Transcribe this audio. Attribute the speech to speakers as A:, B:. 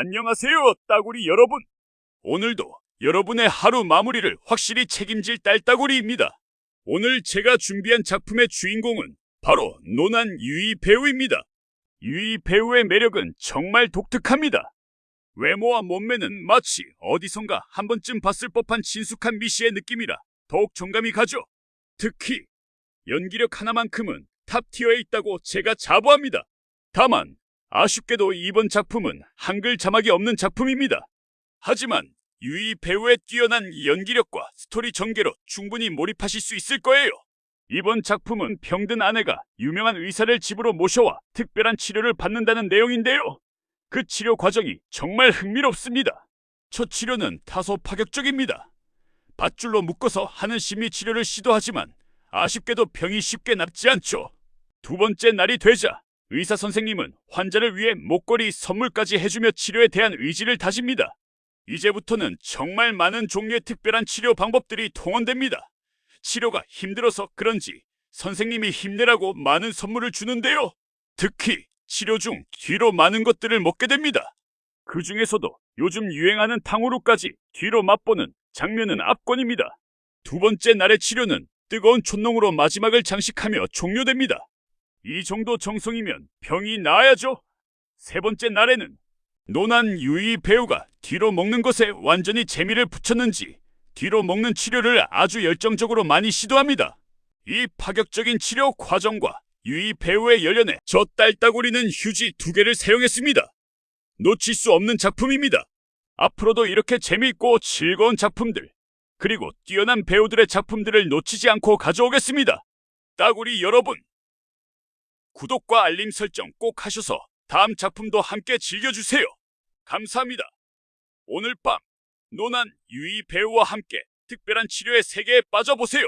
A: 안녕하세요, 따구리 여러분. 오늘도 여러분의 하루 마무리를 확실히 책임질 딸따구리입니다. 오늘 제가 준비한 작품의 주인공은 바로 노난 유이 배우입니다. 유이 배우의 매력은 정말 독특합니다. 외모와 몸매는 마치 어디선가 한 번쯤 봤을 법한 친숙한 미씨의 느낌이라 더욱 정감이 가죠. 특히 연기력 하나만큼은 탑티어에 있다고 제가 자부합니다. 다만 아쉽게도 이번 작품은 한글 자막이 없는 작품입니다. 하지만 유이 배우의 뛰어난 연기력과 스토리 전개로 충분히 몰입하실 수 있을 거예요. 이번 작품은 병든 아내가 유명한 의사를 집으로 모셔와 특별한 치료를 받는다는 내용인데요. 그 치료 과정이 정말 흥미롭습니다. 첫 치료는 다소 파격적입니다. 밧줄로 묶어서 하는 심리 치료를 시도하지만 아쉽게도 병이 쉽게 낫지 않죠. 두 번째 날이 되자 의사 선생님은 환자를 위해 목걸이 선물까지 해주며 치료에 대한 의지를 다집니다. 이제부터는 정말 많은 종류의 특별한 치료 방법들이 동원됩니다. 치료가 힘들어서 그런지 선생님이 힘내라고 많은 선물을 주는데요. 특히 치료 중 뒤로 많은 것들을 먹게 됩니다. 그 중에서도 요즘 유행하는 탕후루까지 뒤로 맛보는 장면은 압권입니다. 두 번째 날의 치료는 뜨거운 촛농으로 마지막을 장식하며 종료됩니다. 이 정도 정성이면 병이 나아야죠. 세 번째 날에는 노난 유이 배우가 뒤로 먹는 것에 완전히 재미를 붙였는지 뒤로 먹는 치료를 아주 열정적으로 많이 시도합니다. 이 파격적인 치료 과정과 유이 배우의 열연에 저 딸따구리는 휴지 두 개를 사용했습니다. 놓칠 수 없는 작품입니다. 앞으로도 이렇게 재미있고 즐거운 작품들, 그리고 뛰어난 배우들의 작품들을 놓치지 않고 가져오겠습니다. 따구리 여러분, 구독과 알림 설정 꼭 하셔서 다음 작품도 함께 즐겨주세요. 감사합니다. 오늘 밤 노난 유이 배우와 함께 특별한 치료의 세계에 빠져보세요.